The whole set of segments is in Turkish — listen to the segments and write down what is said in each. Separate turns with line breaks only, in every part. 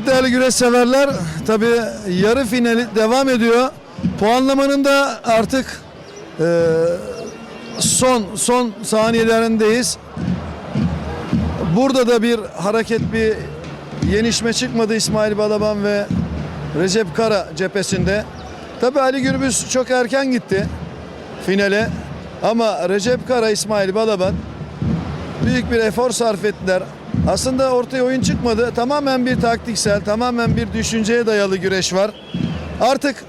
Evet değerli güreş severler, tabi yarı finali devam ediyor. Puanlamanın da artık e, son son saniyelerindeyiz. Burada da bir hareket, bir yenişme çıkmadı İsmail Balaban ve Recep Kara cephesinde. Tabi Ali Gürbüz çok erken gitti finale. Ama Recep Kara, İsmail Balaban büyük bir efor sarf ettiler. Aslında ortaya oyun çıkmadı. Tamamen bir taktiksel, tamamen bir düşünceye dayalı güreş var. Artık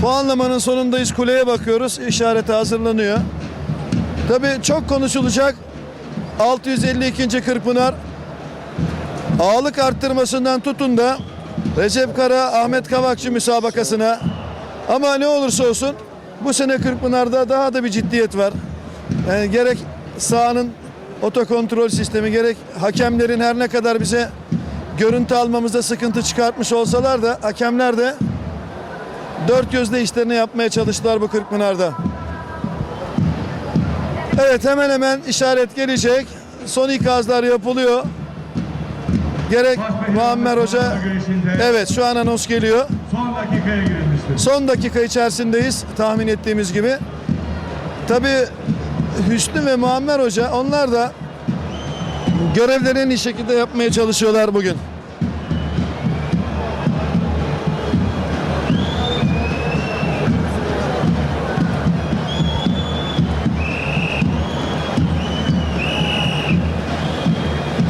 puanlamanın sonundayız. Kuleye bakıyoruz. İşarete hazırlanıyor. Tabii çok konuşulacak. 652. Kırkpınar ağırlık arttırmasından tutun da Recep Kara Ahmet Kavakçı müsabakasına ama ne olursa olsun bu sene Kırkpınar'da daha da bir ciddiyet var. Yani gerek sahanın otokontrol sistemi gerek hakemlerin her ne kadar bize görüntü almamızda sıkıntı çıkartmış olsalar da hakemler de dört gözle işlerini yapmaya çalıştılar bu Kırkpınar'da. Evet hemen hemen işaret gelecek. Son ikazlar yapılıyor. Gerek Muammer Hoca Evet şu an anons geliyor.
Son dakikaya girilmiştir.
Son dakika içerisindeyiz tahmin ettiğimiz gibi. Tabi Hüsnü ve Muammer Hoca onlar da görevlerini en iyi şekilde yapmaya çalışıyorlar bugün.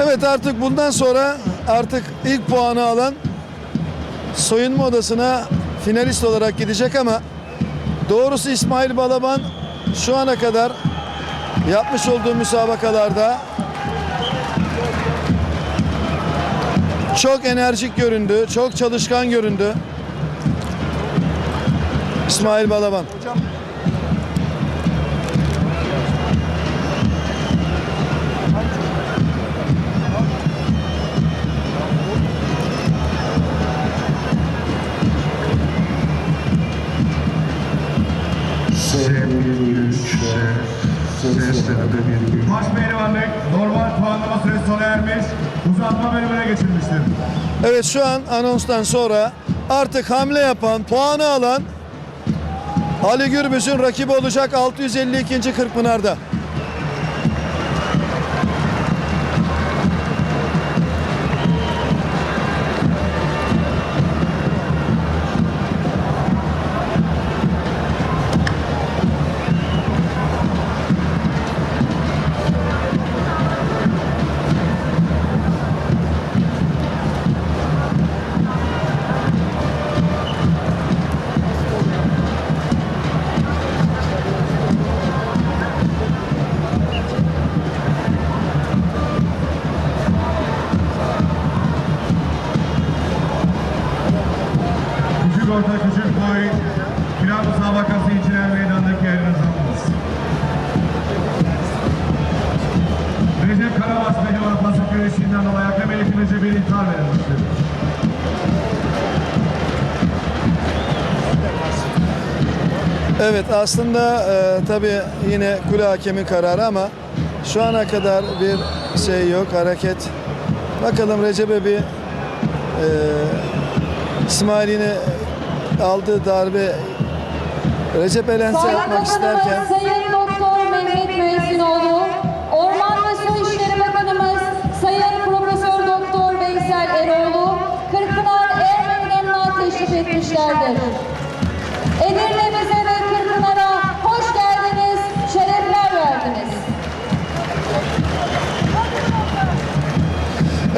Evet artık bundan sonra artık ilk puanı alan soyunma odasına finalist olarak gidecek ama doğrusu İsmail Balaban şu ana kadar yapmış olduğu müsabakalarda çok enerjik göründü, çok çalışkan göründü. İsmail Balaban.
Baş pehlivanlık normal puanlama süresi sona ermiş. Uzatma bölümüne geçilmiştir.
Evet şu an anonstan sonra artık hamle yapan, puanı alan Ali Gürbüz'ün rakibi olacak 652. Kırkpınar'da.
Eğitimizce bir ithal verilmiştir.
Evet aslında e, tabii yine kule hakemi kararı ama şu ana kadar bir şey yok hareket. Bakalım Recep'e bir e, İsmail yine aldığı darbe Recep Elense yapmak isterken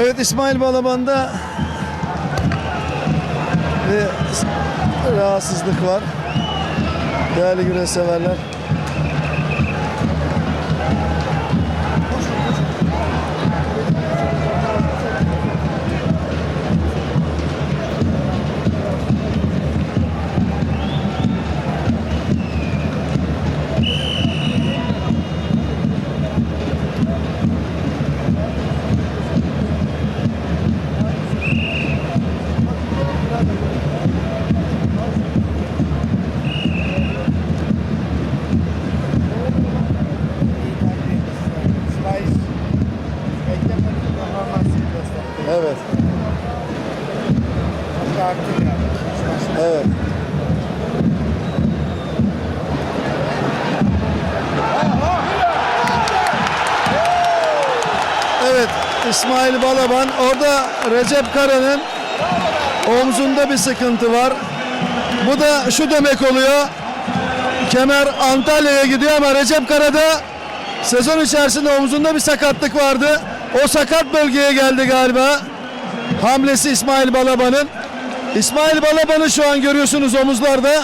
Evet İsmail Balaban'da bir rahatsızlık var. Değerli güreş severler. İsmail Balaban. Orada Recep Kara'nın omzunda bir sıkıntı var. Bu da şu demek oluyor. Kemer Antalya'ya gidiyor ama Recep Kara'da sezon içerisinde omzunda bir sakatlık vardı. O sakat bölgeye geldi galiba. Hamlesi İsmail Balaban'ın. İsmail Balaban'ı şu an görüyorsunuz omuzlarda.